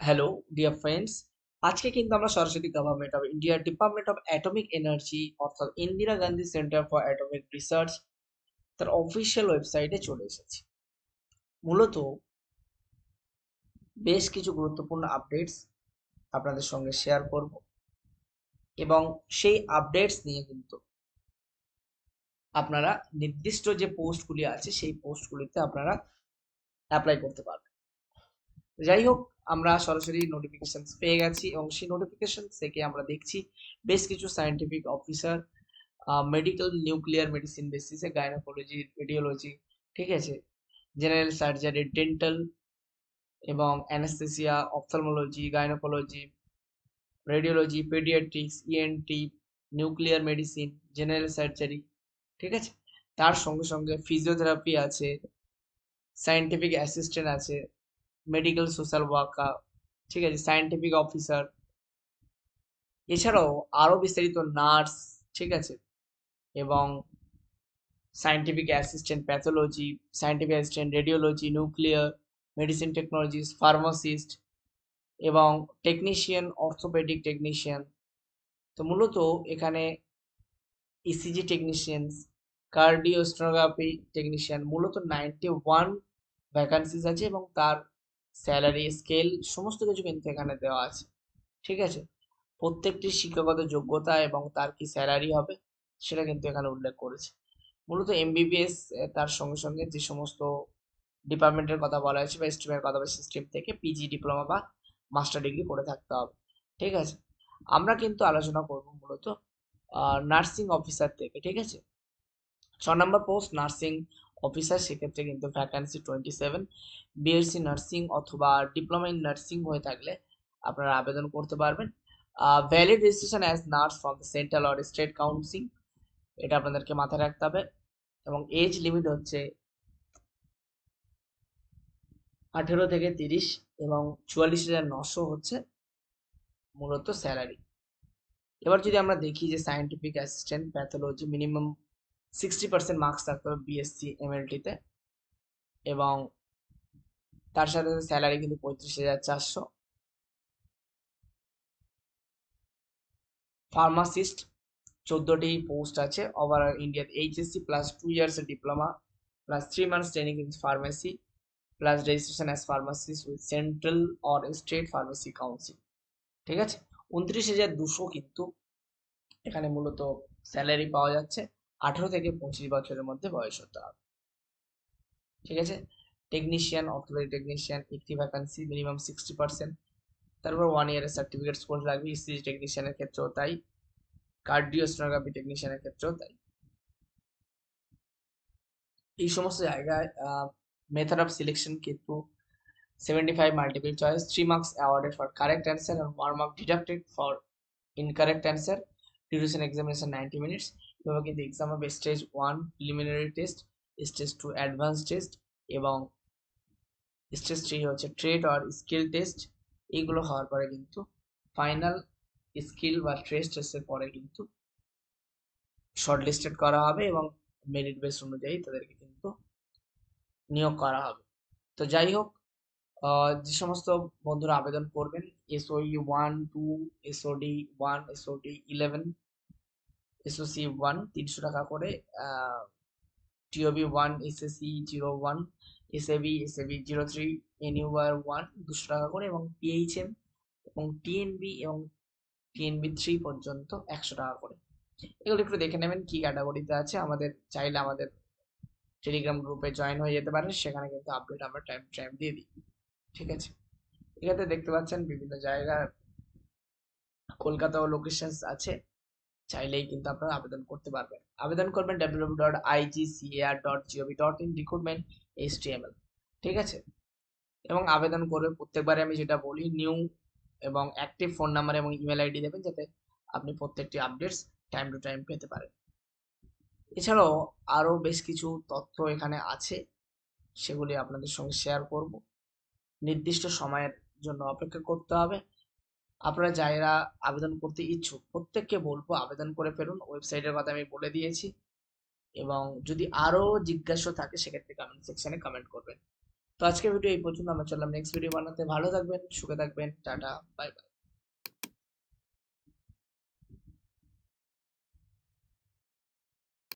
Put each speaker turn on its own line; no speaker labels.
Hello dear friends আজকে কিন্তু আমরা সরস্বতী গভর্নমেন্ট অফ ইন্ডিয়ার ডিপার্টমেন্ট অফ অ্যাটমিক এনার্জি অর্থাৎ Indira Gandhi centre for atomic research তার অফিসিয়াল ওয়েবসাইটে চলে এসেছি। মূলত বেশ কিছু গুরুত্বপূর্ণ আপডেটস আপনাদের সঙ্গে শেয়ার করব এবং সেই আপডেটস নিয়ে কিন্তু আপনারা নির্দিষ্ট যে পোস্টগুলি আছে, সেই পোস্টগুলিতে আপনারা অ্যাপ্লাই করতে পারবেন। যাই হোক আমরা সরাসরি নোটিফিকেশন পেয়ে গেছি এবং সেই নোটিফিকেশন থেকে আমরা দেখছি বেশ কিছু scientific officer medical nuclear medicine বেসিসে গাইনোকোলজি রেডিওলজি ঠিক আছে? জেনারেল সার্জারি ডেন্টাল এবং anaesthesia ophthalmology gynaecology radiology paediatrics ENT nuclear medicine general surgery ঠিক আছে? তার সঙ্গে সঙ্গে ফিজিওথেরাপি আছে সায়েন্টিফিক অ্যাসিস্ট্যান্ট আছে মেডিকেল সোশ্যাল ওয়ার্কার ঠিক আছে সায়েন্টিফিক অফিসার এছাড়াও আরও বিস্তারিত নার্স ঠিক আছে, এবং scientific assistant pathology scientific assistant radiology nuclear medicine technologist pharmacist এবং টেকনিশিয়ান অর্থোপেডিক টেকনিশিয়ান তো মূলত এখানে ইসিজি টেকনিশিয়ানস কার্ডিওস্টোগ্রাফি টেকনিশিয়ান মূলত নাইনটি ওয়ান ভ্যাকান্সিস আছে এবং তার স্যালারি, স্কেল, সমস্ত কিছু কিন্তু এখানে দেওয়া আছে। ঠিক আছে? প্রত্যেকটি শিক্ষাগত যোগ্যতা এবং তার কি স্যালারি হবে, সেটা কিন্তু এখানে উল্লেখ করেছে। মূলত এমবিবিএস তার সঙ্গে সঙ্গে যে সমস্ত ডিপার্টমেন্টের কথা বলা হয়েছে বা স্ট্রিমের কথা বা সিস্টেম থেকে পিজি ডিপ্লোমা বা মাস্টার ডিগ্রি করে থাকতে হবে। ঠিক আছে? আমরা কিন্তু আলোচনা করব মূলত নার্সিং অফিসার থেকে। ঠিক আছে? ছ নম্বর পোস্ট নার্সিং অফিসার, সেক্ষেত্রে কিন্তু vacancy twenty seven BSc nursing অথবা ডিপ্লোমা ইন নার্সিং হয়ে থাকলে আপনারা আবেদন করতে পারবেন। Valid registration as nurse from the central or state council এটা আপনাদেরকে মাথায় রাখতে হবে। এবং এজ লিমিট হচ্ছে আঠেরো থেকে তিরিশ এবং চুয়াল্লিশ হাজার নশো হচ্ছে মূলত স্যালারি এবার যদি আমরা দেখি যে scientific assistant pathology minimum sixty percent marks থাকতে হবে বিএসসি এমএলটিতে এবং তার সাথে স্যালারি কিন্তু পঁয়ত্রিশ হাজার চারশো। ফার্মাসিস্ট চোদ্দোটি পোস্ট আছে। ওভারঅল ইন্ডিয়াতে HSC plus two years diploma plus three months training in pharmacy plus registration as pharmacist with central or state pharmacy council ঠিক আছে? উনত্রিশ হাজার দুশো কিন্তু এখানে মূলত স্যালারি পাওয়া যাচ্ছে। আঠেরো থেকে পঁচিশ বছরের মধ্যে বয়স হতে হবে। ঠিক আছে? টেকনিশিয়ান অর্থোপেডিক টেকনিশিয়ান একটি ভ্যাকান্সি মিনিমাম সিক্সটি পার্সেন্ট তারপর ওয়ান ইয়ারের সার্টিফিকেট কোর্স লাগবে ইসিজি টেকনিশিয়ানের ক্ষেত্রেও তাই কার্ডিওস্টোগ্রাফি টেকনিশিয়ানের ক্ষেত্রেও তাই। এই সমস্ত জায়গায় মেথড অফ সিলেকশন কিন্তু seventy five multiple choice three marks awarded for correct answer one mark deducted for incorrect answer, duration examination 90 minutes এভাবে কিন্তু এক্সাম হবে stage one preliminary test stage two advance test এবং stage three হচ্ছে trade আর skill test এইগুলো হওয়ার পরে কিন্তু ফাইনাল স্কিল বা ট্রেস টেস্টের পরে কিন্তু শর্ট লিস্টেড করা হবে এবং মেরিট বেস অনুযায়ী তাদেরকে কিন্তু নিয়োগ করা হবে। তো যাই হোক যে সমস্ত বন্ধুরা আবেদন করবেন SOE one two SOD one SOD eleven SOC one তিনশো টাকা করে TOB one SSC zero one SAB SAB zero three NUR one দুশো টাকা করে এবং পিএইচএম এবং টিএনবি এবং টিএনবি থ্রি পর্যন্ত একশো টাকা করে। এগুলো একটু দেখে নেবেন কি ক্যাটাগরিতে আছে। আমাদের চাইলে আমাদের টেলিগ্রাম গ্রুপে জয়েন হয়ে যেতে পারেন, সেখানে কিন্তু আপডেট আমরা টাইম টাইম দিয়ে দিই। ঠিক আছে? এখানে দেখতে পাচ্ছেন বিভিন্ন জায়গার কলকাতাও লোকেশন আছে। চাইলেই কিন্তু আপনারা আবেদন করতে পারবেন। আবেদন করবেন W dot IGCAR dot dot in ঠিক আছে? এবং আবেদন করবে প্রত্যেকবারে আমি যেটা বলি নিউ এবং অ্যাক্টিভ ফোন নাম্বার এবং ইমেল আইডি দেবেন, যাতে আপনি প্রত্যেকটি আপডেটস টাইম টু টাইম পেতে পারেন। এছাড়াও আরও বেশ কিছু তথ্য এখানে আছে, সেগুলি আপনাদের সঙ্গে শেয়ার করব। নির্দিষ্ট সময়ের জন্য অপেক্ষা করতে হবে। আপনারা যারা আবেদন করতে ইচ্ছুক, প্রত্যেককে বলব আবেদন করে ফেলুন। ওয়েবসাইটের কথা আমি বলে দিয়েছি। এবং যদি আরও জিজ্ঞাসা থাকে, সেক্ষেত্রে কমেন্ট সেকশনে কমেন্ট করবেন। তো আজকের ভিডিও এই পর্যন্ত, আমরা চললাম। নেক্সট ভিডিও বানাতে ভালো থাকবেন, সুখে থাকবেন। Tata bye bye